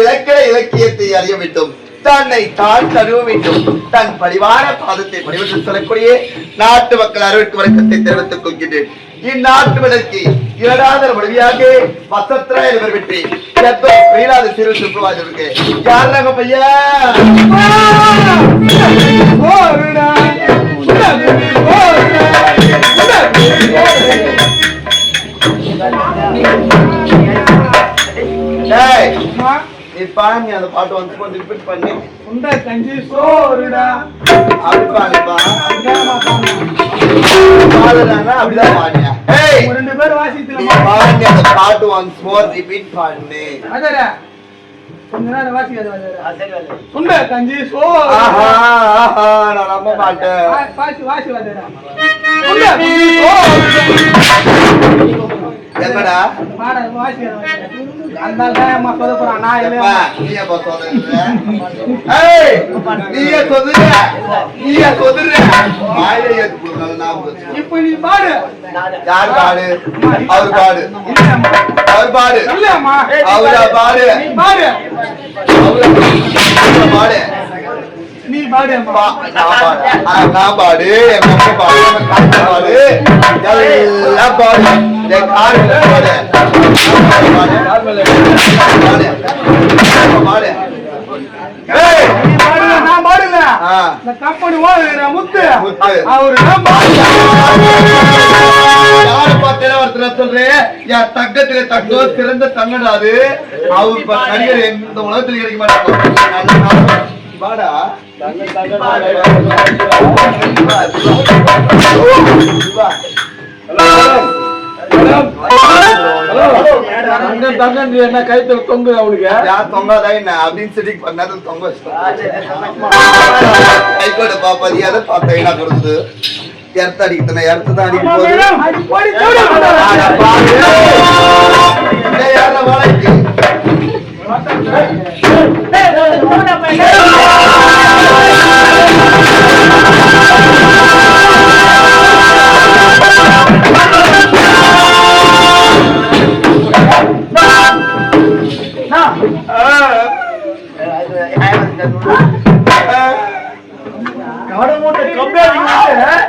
இலக்கண இலக்கியத்தை அறிய வேண்டும். தன்னை தான் தருவ வேண்டும். தன் பரிவார பாதத்தை பணிவென்று சொல்லக்கூடிய நாட்டு மக்கள் அறுவருக்கு வணக்கத்தை தெரிவித்துக் கொள்கின்றேன். இந்நாட்டு மலர்க்கு இரண்டாவது மொழியாக வசத்ரா என்பவர் வெற்றி. எத்தோ வீராத சிறு சுற்றுவாஜருக்கு யாருங்க பையா? டேய் நீ அந்த பாட்டு வந்து கொஞ்சம் ரிப்பீட் பண்ணி. உண்டை கஞ்சி சோறுடா. அப்படி பாடுப்பா பாடுறானா அப்படிதான் ஏய். உங்க ரெண்டு நீ வாசித்துல பாருங்க அந்த பாட்டு ஒன்ஸ் மோர் ரிப்பீட் பண்ணு. அதரா கொஞ்ச நேரம் வாசிக்காது வதரா உண்டை கஞ்சி சோறு ஆஹா ஆஹா நான் நம்ப மாட்டேன். வாசி வாசி பாட வாசி என்னடா? நீயே சொதுற நீயே சொதுற வாயில ஏத்து இப்ப நீ பாடு. யார் பாடு? அவர் பாடு. அவர் பாடு. அவரா பாடு. பாடு. அவரா பாடு. நீ பாடு. நான் பாடு. என் பாடு. பாடு. பாடு. கம்பெனி முத்து? அவரு சொல்றேன் என் தக்கத்துல தக்கோ சிறந்த தங்கடாது அவர் நடிகர் இந்த உலகத்தில் கிடைக்க மாட்டாங்க வாடா. தங்க தங்க என்ன கைத்தல் தொங்கு அவனுக்கு தொங்காதா என்ன அப்படின்னு சொல்லி பண்ணாத தொங்க கைக்கோட பாப்பா அதை பார்த்தா என்ன கொடுத்து இடத்த அடிக்கத்தன இடத்து தான்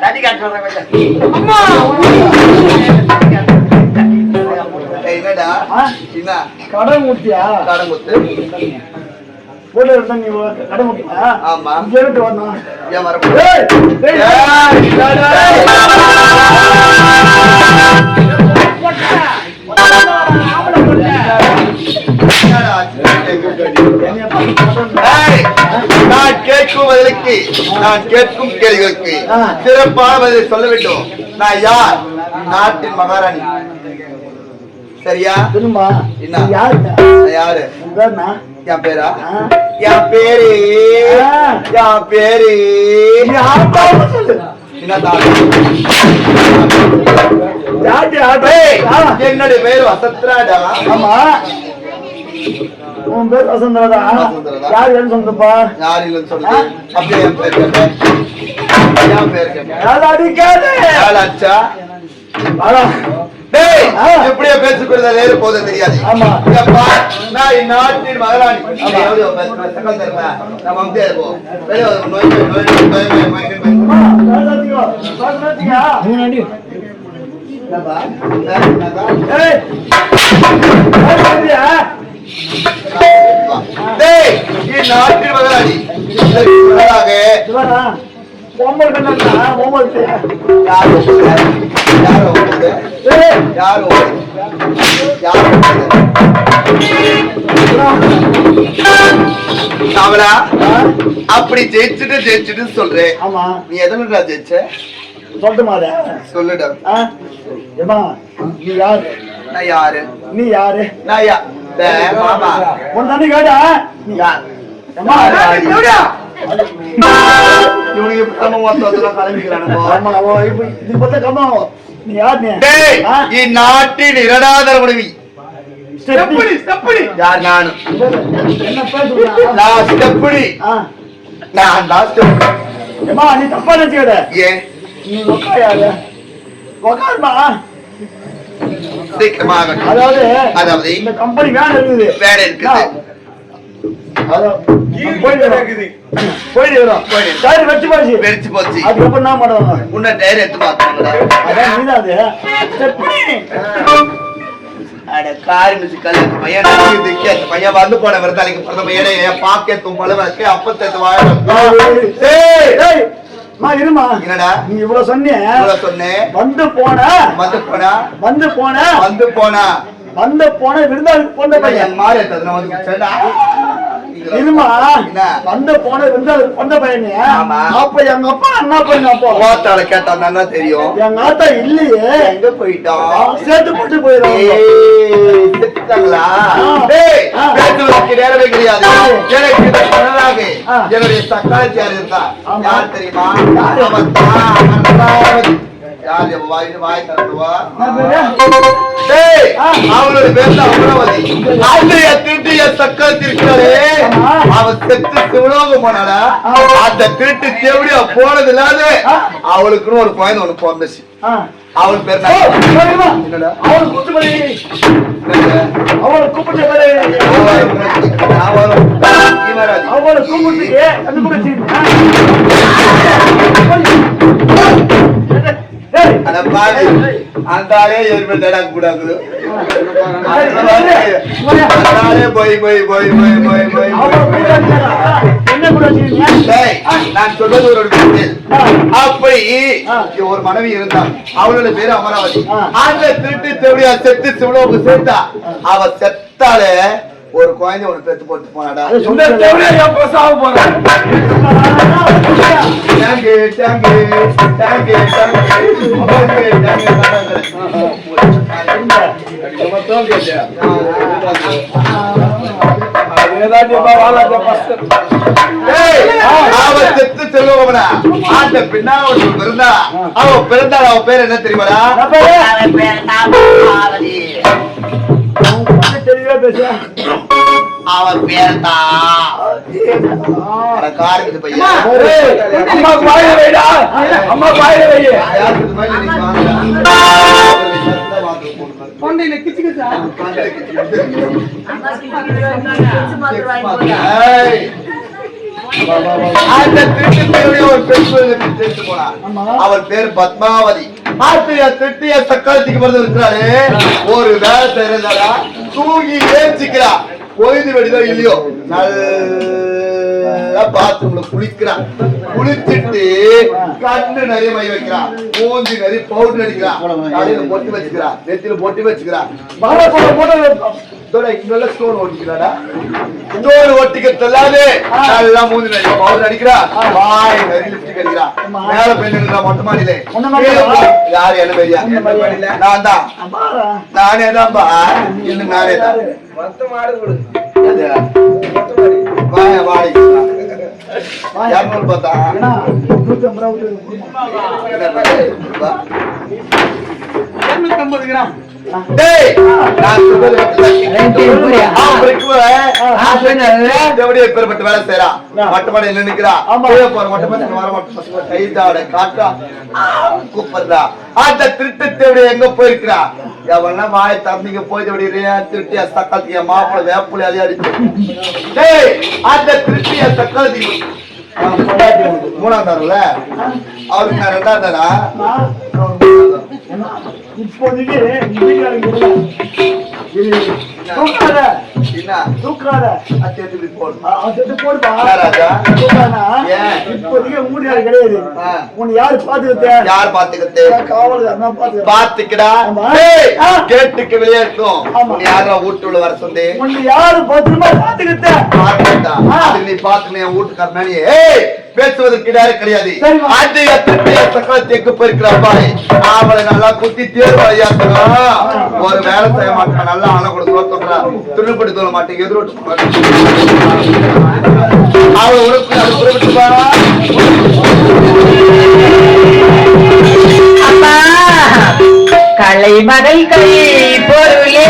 தண்ணி காட்டு என்னடா என்ன கடமுத்தியா கடமுத்து போட்டு இருந்தா நீ கடமுத்தியா ஆமா இங்க இருந்து வரணும் ஏன் வரப்போ நான் கேட்கும் பதிலுக்கு நான் கேட்கும் கேள்விகளுக்கு சிறப்பான பதிலை சொல்ல வேண்டும் நான் யார்? நாட்டின் மகாராணி. சரியா? என்ன? யாரு? என் பேரா. என் பேரு. என் பேரு. என்னுடைய பேர் வசத்ராடா ஆமா. உன் பேர் வசந்தரதா? யார் இல்லைன்னு சொல்லுப்பா யார் இல்லைன்னு சொல்லு அப்படியே என் பேர் கேட்டேன் என் பேர் கேட்டேன் எப்படியே பேசிக்கிறத நேரு போத தெரியாது. நான் இந்நாட்டின் மகளாணி. நம்ம வந்து நோய் நோய் நோய் நாட்டில் அப்படி ஜெயிச்சுட்டு ஜெயிச்சுட்டு சொல்றேன் ஆமா. நீ எதனா ஜெயிச்ச? சொல்லட்டுமாடா சொல்லுடா. ஏமா நீ யாரு? நான் யாரு? நீ யாரு? நான் யா ஒன்னு கேட்டா? இந்நாட்டின் இரண்டாதர உடவி யார் நானும் நான் ஸ்டெப்படி நான்? தான் ஸ்டெப்படி. நீ தப்பா நினைச்சுக்கிட்ட. ஏன்? நீ உக்காயாத உக்காருமா சீக்கிரமாக அதாவது இந்த கம்பெனி வேலை இருக்குது. வேலை இருக்குது. அதுக்கப்புறம் பண்ணுவாங்க உன்னை டயர் எடுத்து. ஸ்டெப்படி. அட காரி பையன் அந்த பையன் வந்து போன விரதாளிக்கு பிறந்த பையனே என் பாக்கெத்தும் பழுவக்கு அப்பத்தத்து வாழ இரும்மா. என்னடா? நீ இவ்வளவு சொன்னிய இவ்வளவு சொன்னேன் வந்து போன. வந்து போனா? வந்து போன. வந்து போனா? வந்து போன விருந்தாளுக்கு பொண்ணு பையன். மாறி வந்து. இருமா என்ன? வந்து போன விருந்தாளுக்கு பொண்ணு பையன் ஆமா. அப்ப எங்க அப்பா அண்ணா பையன் அப்போ ஓத்தால கேட்டா தானே தெரியும். எங்க ஆத்தா இல்லையே. எங்க போயிட்டோம் சேர்த்து போட்டு போயிடும். என்னுடைய தக்காளி யார் இருந்தா ஆமா. யார் தெரியுமா? யாரு? அவன் என் வாய் வாய் திறந்துவா? டேய், ஆ. அவளோட பேர் தான் அமராவதி. அன்றைய திருட்டு என் தக்காளி இருக்கிறாரே ஆமா. அவன் செத்து சிவலோகம் போனாடா. அந்த திருட்டு செவடியா போனது இல்லாத. அவளுக்குன்னு ஒரு குழந்தை ஒண்ணு பிறந்துச்சு ஆ. அவள் பேர்? அவளை கூப்பிட்டு அவளை கூப்பிட்டு. அவளை கூப்பிட்டு என்ன கூட வச்சிருக்கீங்க டேய், நான் சொல்றது ஒரு. அப்படி. ஒரு மனைவி இருந்தா அவளோட பேரு அமராவதி. அந்த திருட்டு செவடியா செத்து சிவலோக சேர்த்தா அவ செத்தாலே ஒரு குழந்தை ஒரு பெத்து போட்டு போனாடா. பிறந்தா அவ பிறந்தாள் அவ பேர் என்ன தெரியுமாடா தெளிவா பேசு. அவன் பேர் தான் காருக்கு பையன் அம்மா பாயில வைடா. அம்மா பாயில வை யாருக்கு மேல அந்த ஒரு பெண் போனா. அவள் பேர் பத்மாவதி. ஆத்திரிய திட்டிய சக்காலத்துக்கு பிறந்து இருக்கிறாரு. ஒரு வேலை செய்யறதாடா தூங்கி ஏஞ்சிக்கிறா. பொழுது வெடிதோ இல்லையோ? நல்லா பாத்ரூம்ல குளிக்கிறா குளிச்சிட்டு கண்ணு நிறைய மை வைக்கிறா மூஞ்சி நிறைய பவுடர் அடிக்கிறா தலையில பொட்டி வச்சுக்கிறா நெத்தில பொட்டி வச்சுக்கிறா வாழை போட போட. இதோட இங்கெல்லாம் ஸ்டோன் ஒட்டிக்கிறாடா ஸ்டோன் ஒட்டிக்க சொல்லாது நல்லா மூஞ்சி நிறைய பவுடர் அடிக்கிறா. வாய் நிறைய லிப்டிக் அடிக்கிறா. மேல பெண்ணுங்களா மொட்டை மாடியிலே? யாரு என்ன மாதிரியா? நான் தான். நானே தான்ப்பா இன்னும் நானே தான். மொத்த மாடு வாய. இரநூறு பார்த்தா நூத்தி ஐம்பது ரூபா. இருநூத்தி ஐம்பது கிராம். இப்பேற்பட்ட வேலை செய்றான். மொட்டை மாடியில நின்னுக்கிறா. ஆமா. கீழே போற மொட்டை மாடியில வர மொட்டை பசங்க கைதாட காட்டா. கூப்பிடுறா. அந்த திருட்டு தேவடி எங்க போயிருக்கிறா? எவனா வாயை திறந்தீங்க போய் சக்காலத்திய மாப்பிள வேப்புல அதே அடிச்சு. டேய் அந்த திருட்டிய சக்காலத்தி மூணாம் தாருல அவருக்கு நான் ரெண்டாம் தாரா? இப்போதைக்கு தூக்காத, என்ன தூக்காத. அத்தி இப்படி போடு ஆ, அது எடுத்து போடுப்பா. என்ன ராஜா? இப்போதைக்கு உங்க வீட்டுக்காரர் கிடையாது. உன்னை யாரு பாத்துக்கிட்ட? யார் பாத்துக்கிட்டு நான். பாத்துக்கடா. டேய், ஆ. கேட்டுக்கு வெளியே இருக்கும். உன்னை யாரா வீட்டுள்ள வர சொன்னே உன்னை யாரு பத்திரமா பாத்துக்கிட்ட? பாத்துக்கிட்டா நீ பாத்துக்க என் வீட்டுக்காரனா நீ ஏய் பேசுவதற்கு இடம் கிடையாது. ஆன்மீகத்திற்குரிய சக்கரத்திற்கு போயிருக்கிற அப்பாய் அவளை நல்லா குத்தி தேர்வாயா ஒரு வேலை செய்ய மாட்டான் நல்லா ஆளை கொடுத்து சொல்றா துணிப்படி தோல மாட்டேன் எதிரோட்டு அவள் உறுப்பு அவள் கலை மகள் கை பொருளே.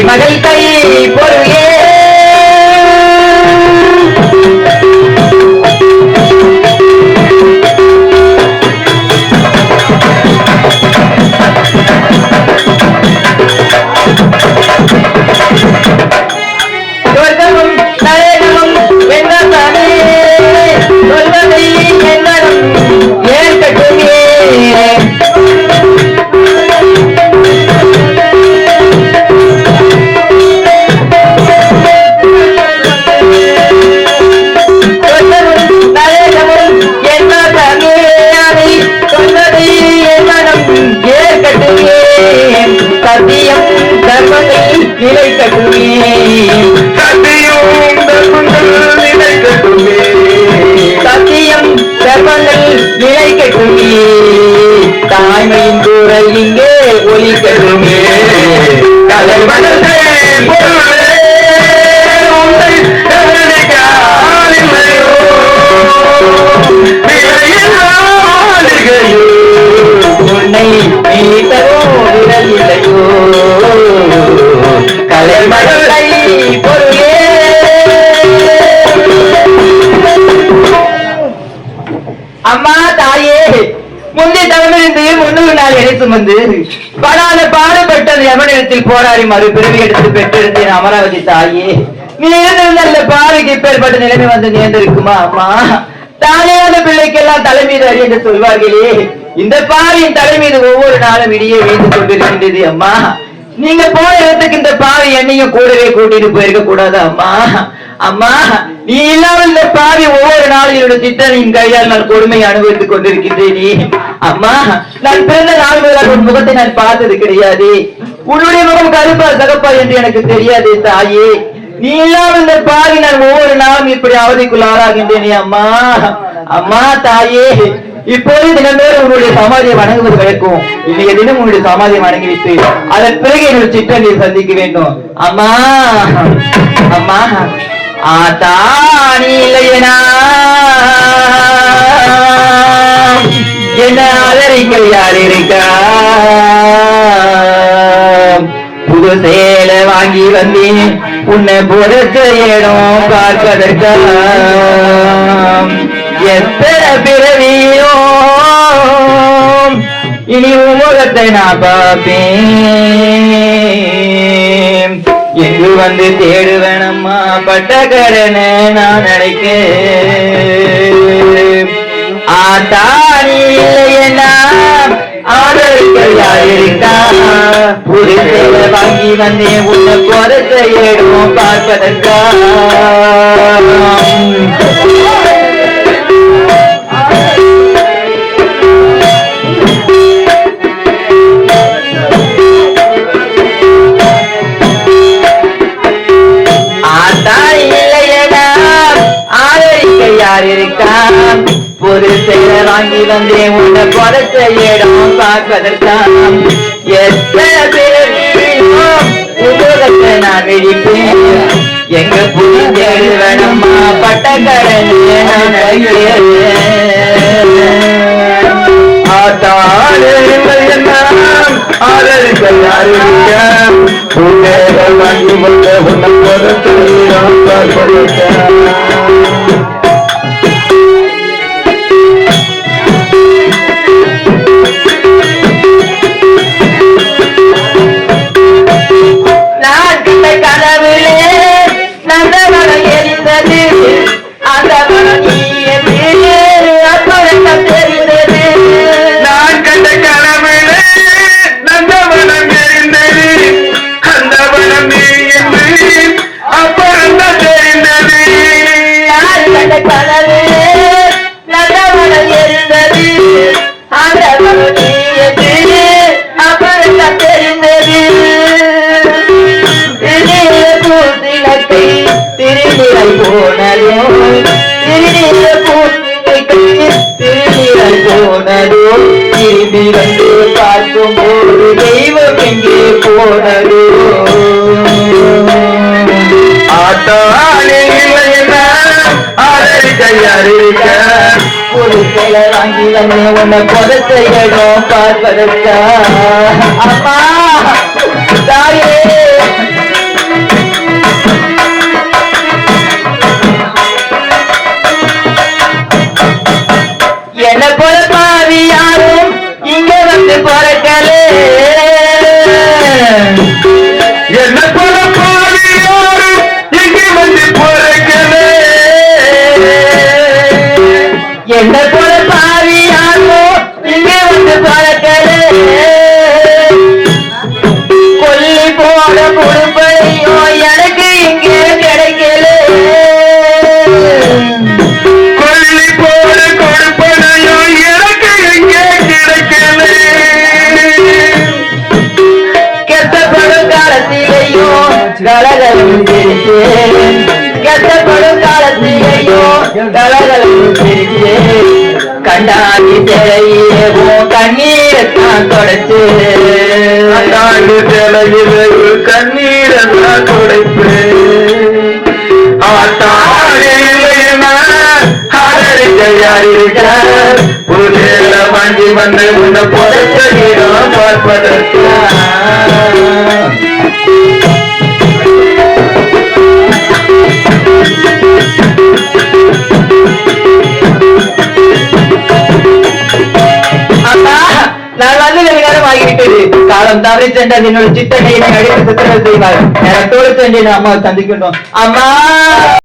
தலைமகள் கை நிலைக்கட்டுமே. சத்தியும் தர்மங்கள் நிலைக்கட்டுமே. தாய்மையின் குரல் இங்கே ஒலிக்கட்டுமே. பொருளே உன்னை கவனிக்க ஆளில்லையோ. பொருளே. அம்மா தாயே முந்தைய தலைமையிலிருந்து முன்னூறு நாள் எடை சுமந்து படாத பாடுபட்டது யமனிடத்தில் போராடி மறு பிறவி எடுத்து பெற்றெடுத்தேன் அமராவதி தாயே. நீ இருந்திருந்த இப்பேற்பட்ட நிலைமை வந்து நேர்ந்திருக்குமா அம்மா? தாயான பிள்ளைக்கெல்லாம் தலை மீது அறி என்று சொல்வார்களே. இந்த பாவியின் தலை மீது ஒவ்வொரு நாளும் இடியே வீழ்ந்து கொண்டிருக்கின்றது அம்மா. நீங்க போன இடத்துக்கு இந்த பாவி என்னையும் கூடவே கூட்டிட்டு போயிருக்க கூடாது? அம்மா அம்மா நீ இல்லாமல் இந்த பாவி ஒவ்வொரு நாளும் என்னோட சித்தனின் கையால் நான் கொடுமை அனுபவித்துக் கொண்டிருக்கின்றேனே. அம்மா நான் பிறந்த நாள் முதலாக உன் முகத்தை நான் பார்த்தது கிடையாது. உன்னுடைய முகம் கருப்பா சகப்பா என்று எனக்கு தெரியாதே தாயே. நீ இல்லாமல் இந்த பாவி நான் ஒவ்வொரு நாளும் இப்படி அவதிக்குள் ஆளாகின்றேனே அம்மா. அம்மா தாயே இப்போது தினந்தோறும் உங்களுடைய சமாதியை வணங்குவது வழக்கம். இன்றைய தினம் உங்களுடைய சமாதியை வணங்கிவிட்டு அதன் பிறகு என்னுடைய சிற்றனை சந்திக்க வேண்டும். அம்மா அம்மா ஆத்தா இல்லையனா என்ன ஆதரிக்க யார் இருக்கா? புது சேலை வாங்கி வந்தேன். உன்னை பொறுத்த இடம் பார்ப்பதற்கா? எத்தனை பிறவியோ இனி உமுகத்தை நான் பார்ப்பேன். எங்கு வந்து தேடுவேனம்மா பட்ட கடனை நான் நினைக்கிறேன் ஆத்தானி இல்லையனா ஆதரிக்க யாருக்கா ஒரு சேவை வாங்கி வந்தேன் உள்ள குறைச்ச ஏடுவோம் பார்ப்பதற்கா வாங்கி வந்தேன் உன்னை குறைச்ச இடம் பார்ப்பதற்காம் எத்தனை உலகத்தை நான் விழிப்பேன் எங்க புரிஞ்சு வேணம்மா பட்டக்கடன் நான் வாங்கி வந்த உன்னை நான் வந்து பார்க்கும் போது தெய்வம் எங்கே போனது. ஆத்தாளே இல்லையன்னா? ஆதரிக்க யாருக்க ஒரு வாங்கி வந்து உன்னை புதைச்ச இடம் பார்ப்பதற்கா? அம்மா இங்க கலகலும் சிரித்தேன் கெட்டப்படும் காலத்திலேயோ கலகலும் சிரித்தேன் கண்டாடி திரையே உன் கண்ணீரை தான் தொடச்சு கண்ணீரை ஆத்தாடே வாங்கி வந்து உன்னை புதைச்ச பார்ப்பதற்கு. வெகு காலம் தவறி சென்றது என்னோட சித்தனை அடித்து சித்திரம் செய்வார். நேரத்தோடு சென்று அம்மா சந்திக்கட்டும் அம்மா!